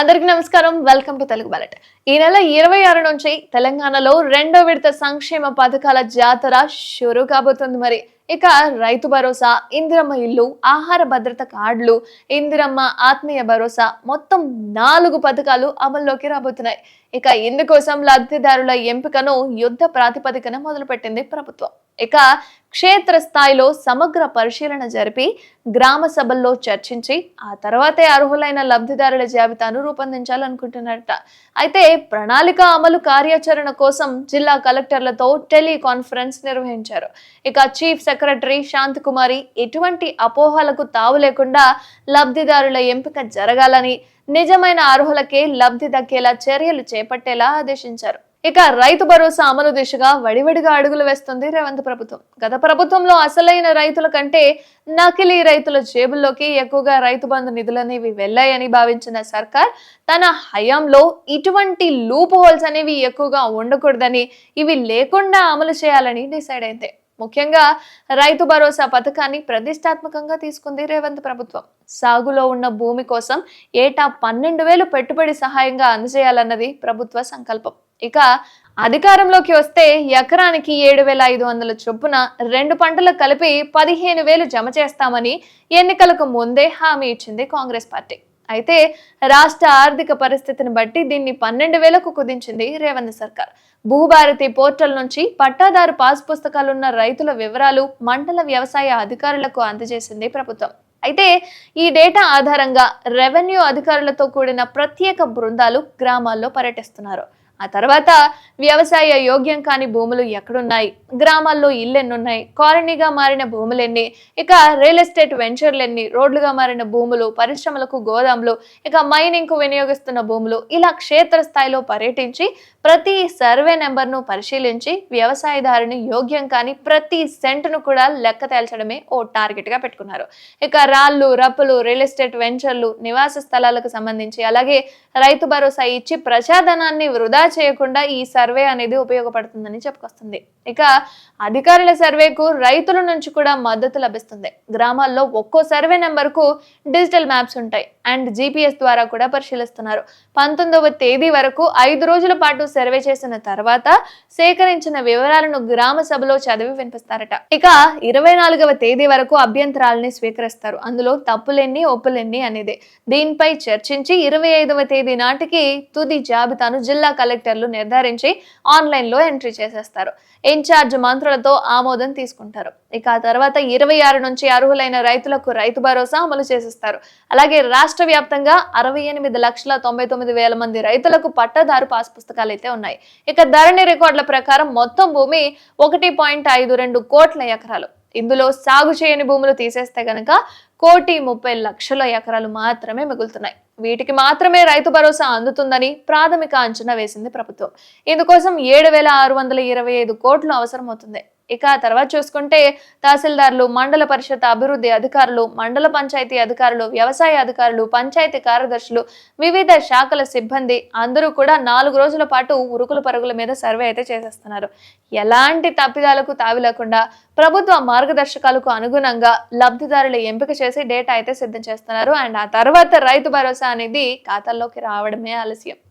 అందరికీ నమస్కారం. Welcome to Telugu bullet. ఈ నెల ఇరవై ఆరు నుంచి తెలంగాణలో రెండో విడత సంక్షేమ పథకాల జాతర షురు కాబోతుంది మరి. ఇక రైతు భరోసా ఇందిరమ్మ ఇల్లు ఆహార భద్రత కార్డులు ఇందిరమ్మ ఆత్మీయ భరోసా మొత్తం నాలుగు పథకాలు అమల్లోకి రాబోతున్నాయి. ఇక ఇందుకోసం లబ్ధిదారుల ఎంపికను యుద్ధ ప్రాతిపదికన మొదలుపెట్టింది ప్రభుత్వం. ఇక క్షేత్ర స్థాయిలో సమగ్ర పరిశీలన జరిపి గ్రామ సభల్లో చర్చించి ఆ తర్వాతే అర్హులైన లబ్ధిదారుల జాబితాను రూపొందించాలనుకుంటున్నారట. అయితే ప్రణాళిక అమలు కార్యాచరణ కోసం జిల్లా కలెక్టర్లతో టెలికాన్ఫరెన్స్ నిర్వహించారు. ఇక చీఫ్ సెక్రటరీ శాంతకుమారి ఎటువంటి అపోహలకు తావు లేకుండా లబ్ధిదారుల ఎంపిక జరగాలని నిజమైన అర్హులకే లబ్ధి దక్కేలా చర్యలు చేపట్టేలా ఆదేశించారు. ఇక రైతు భరోసా అమలు దిశగా వడివడిగా అడుగులు వేస్తుంది రేవంత్ ప్రభుత్వం. గత ప్రభుత్వంలో అసలైన రైతుల కంటే నకిలీ రైతుల జేబుల్లోకి ఎక్కువగా రైతు బంధు నిధులనేవి వెళ్ళాయని భావించిన సర్కార్ తన హయాంలో ఇటువంటి లూప్ హోల్స్ అనేవి ఎక్కువగా ఉండకూడదని ఇవి లేకుండా అమలు చేయాలని డిసైడ్ అయింది. ముఖ్యంగా రైతు భరోసా పథకాన్ని ప్రతిష్టాత్మకంగా తీసుకుంది రేవంత్ ప్రభుత్వం. సాగులో ఉన్న భూమి కోసం ఏటా పన్నెండు వేలు పెట్టుబడి సహాయంగా అందజేయాలన్నది ప్రభుత్వ సంకల్పం. ఇక అధికారంలోకి వస్తే ఎకరానికి ఏడు వేల ఐదు వందల చొప్పున రెండు పంటలు కలిపి పదిహేను వేలు జమ చేస్తామని ఎన్నికలకు ముందే హామీ ఇచ్చింది కాంగ్రెస్ పార్టీ. అయితే రాష్ట్ర ఆర్థిక పరిస్థితిని బట్టి దీన్ని పన్నెండు వేలకు కుదించింది రేవంత్ సర్కార్. భూభారతి పోర్టల్ నుంచి పట్టాదారు పాస్ పుస్తకాలున్న రైతుల వివరాలు మండల వ్యవసాయ అధికారులకు అందజేసింది ప్రభుత్వం. అయితే ఈ డేటా ఆధారంగా రెవెన్యూ అధికారులతో కూడిన ప్రత్యేక బృందాలు గ్రామాల్లో పర్యటిస్తున్నారు. ఆ తర్వాత వ్యవసాయ యోగ్యం కాని భూములు ఎక్కడున్నాయి? గ్రామాల్లో ఇల్లెన్నున్నాయి? కాలనీగా మారిన భూములెన్ని? ఇక రియల్ ఎస్టేట్ వెంచర్లెన్ని? రోడ్లుగా మారిన భూములు పరిశ్రమలకు గోదాములు ఇక మైనింగ్కు వినియోగిస్తున్న భూములు ఇలా క్షేత్ర స్థాయిలో పర్యటించి ప్రతి సర్వే నెంబర్ను పరిశీలించి వ్యవసాయదారుని యోగ్యం కాని ప్రతి సెంటును కూడా లెక్క తేల్చడమే ఓ టార్గెట్గా పెట్టుకున్నారు. ఇక రాళ్ళు రప్పులు రియల్ ఎస్టేట్ వెంచర్లు నివాస స్థలాలకు సంబంధించి అలాగే రైతు భరోసా ఇచ్చి ప్రజాధనాన్ని వృధా చేయకుండా ఈ సర్వే అనేది ఉపయోగపడుతుందని చెప్పుకొస్తుంది. ఇక అధికారుల సర్వేకు రైతుల నుంచి కూడా మద్దతు లభిస్తుంది. గ్రామాల్లో ఒక్కో సర్వే నెంబర్కు డిజిటల్ మ్యాప్స్ ఉంటాయి. అండ్ జీపీఎస్ ద్వారా కూడా పరిశీలిస్తున్నారు. పంతొమ్మిదవ తేదీ వరకు ఐదు రోజుల పాటు సర్వే చేసిన తర్వాత సేకరించిన వివరాలను గ్రామ సభలో చదివి వినిపిస్తారట. ఇక ఇరవై నాలుగవ తేదీ వరకు అభ్యంతరాలని స్వీకరిస్తారు. అందులో తప్పులెన్ని ఒప్పులెన్ని అనేది దీనిపై చర్చించి ఇరవై ఐదవ తేదీ నాటికి తుది జాబితాను జిల్లా కలెక్టర్లు నిర్ధారించి ఆన్లైన్లో ఎంట్రీ చేసేస్తారు. ఇన్ఛార్జ్ మంత్రులతో ఆమోదం తీసుకుంటారు. ఇక ఆ తర్వాత ఇరవై ఆరు నుంచి అర్హులైన రైతులకు రైతు భరోసా అమలు చేసిస్తారు. అలాగే రాష్ట్ర వ్యాప్తంగా అరవై ఎనిమిది లక్షల తొంభై తొమ్మిది వేల మంది రైతులకు పట్టదారు పాస్ పుస్తకాలు అయితే ఉన్నాయి. ఇక ధరణి రికార్డుల ప్రకారం మొత్తం భూమి ఒకటి పాయింట్ ఐదు రెండు కోట్ల ఎకరాలు. ఇందులో సాగు చేయని భూములు తీసేస్తే గనక కోటి ముప్పై లక్షల ఎకరాలు మాత్రమే మిగులుతున్నాయి. వీటికి మాత్రమే రైతు భరోసా అందుతుందని ప్రాథమిక అంచనా వేసింది ప్రభుత్వం. ఇందుకోసం ఏడు వేల ఆరు వందల ఇరవై ఐదు కోట్లు అవసరమవుతుంది. ఇక తర్వాత చూసుకుంటే తహసీల్దార్లు మండల పరిషత్ అభివృద్ధి అధికారులు మండల పంచాయతీ అధికారులు వ్యవసాయ అధికారులు పంచాయతీ కార్యదర్శులు వివిధ శాఖల సిబ్బంది అందరూ కూడా నాలుగు రోజుల పాటు ఉరుకుల పరుగుల మీద సర్వే అయితే చేసేస్తున్నారు. ఎలాంటి తప్పిదాలకు తావి లేకుండా ప్రభుత్వ మార్గదర్శకాలకు అనుగుణంగా లబ్ధిదారుల ఎంపిక చేసి డేటా అయితే సిద్ధం చేస్తున్నారు. అండ్ ఆ తర్వాత రైతు భరోసా అనేది ఖాతాల్లోకి రావడమే ఆలస్యం.